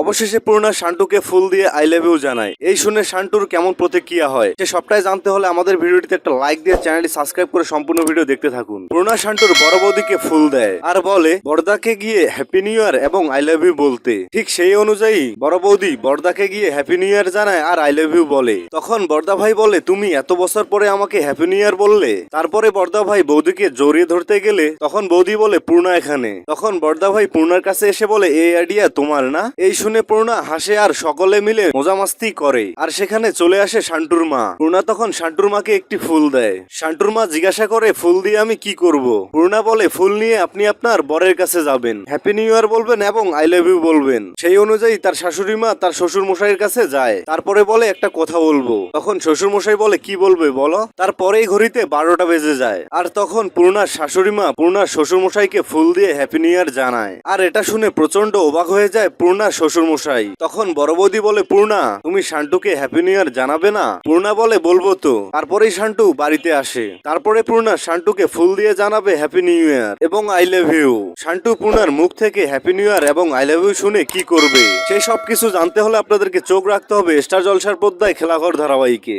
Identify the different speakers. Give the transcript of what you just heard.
Speaker 1: অবশেষে পূর্ণা শান্টুকে ফুল দিয়ে I love you জানায় এই শুনে শান্টুর কেমন প্রতিক্রিয়া হয়? সে সবটাই জানতে হলে আমাদের ভিডিওটিতে একটা লাইক দিয়ে চ্যানেলটি সাবস্ক্রাইব করে সম্পূর্ণ ভিডিও দেখতে থাকুন। পূর্ণা শান্টুর বড় বৌদিকে ফুল দেয় আর বলে বর্দাকে গিয়ে হ্যাপি নিউ ইয়ার এবং আই লাভ ইউ বলতে। ঠিক সেই অনুযায়ী বড় বৌদি বর্দাকে গিয়ে হ্যাপি নিউ ইয়ার জানায় আর আই লাভ ইউ বলে। তখন বর্দা ভাই বলে, তুমি এত বছর পরে আমাকে হ্যাপি নিউ ইয়ার বললে? তারপরে বর্দা ভাই বৌদিকে জড়িয়ে ধরতে গেলে তখন বৌদি বলে, পূর্ণা এখানে। তখন বর্দা ভাই পূর্ণার কাছে এসে বলে, এই আইডিয়া তোমার না? এই পূর্ণা হাসে আর সকলে মিলে মজামাস্তি করে। আর সেখানে চলে আসে শান্টুর মা। পূর্ণা তখন শান্টুর মাকে একটি ফুল দেয়। শান্টুর মা জিজ্ঞাসা করে, ফুল দিয়ে আমি কি করব? পূর্ণা বলে, ফুল নিয়ে আপনি আপনার বরের কাছে যাবেন। হ্যাপি নিউ ইয়ার বলবেন এবং আই লাভ ইউ বলবেন। সেই অনুযায়ী তার শাশুড়ি মা তার শ্বশুর মশাইয়ের কাছে যায়। তারপরে বলে, একটা কথা বলব। তখন শ্বশুর মশাই বলে, কি বলবে বলো? তারপরেই ঘড়িতে বারোটা বেজে যায়। আর তখন পূর্ণার শাশুড়ি মা পূর্ণার শ্বশুর মশাইকে ফুল দিয়ে হ্যাপি নিউ ইয়ার জানায়। আর এটা শুনে প্রচণ্ড অবাক হয়ে যায় পূর্ণার শ্বশুর মশাই তখন বড় বৌদি বলে, পূর্ণা, তুমি শান্টুকে হ্যাপি নিউ ইয়ার জানাবে না? পূর্ণা বলে, বলব তো। তারপরেই শান্টু বাড়িতে আসে। তারপরে পূর্ণা শান্টুকে ফুল দিয়ে জানাবে হ্যাপি নিউ ইয়ার এবং আই লাভ ইউ শান্টু পূর্ণার মুখ থেকে হ্যাপি নিউ ইয়ার এবং আই লাভ ইউ শুনে কি করবে? সেই সব কিছু জানতে হলে আপনাদেরকে চোখ রাখতে হবে স্টার জলসার পদ্মায় খেলাঘর ধারাবাহিকে।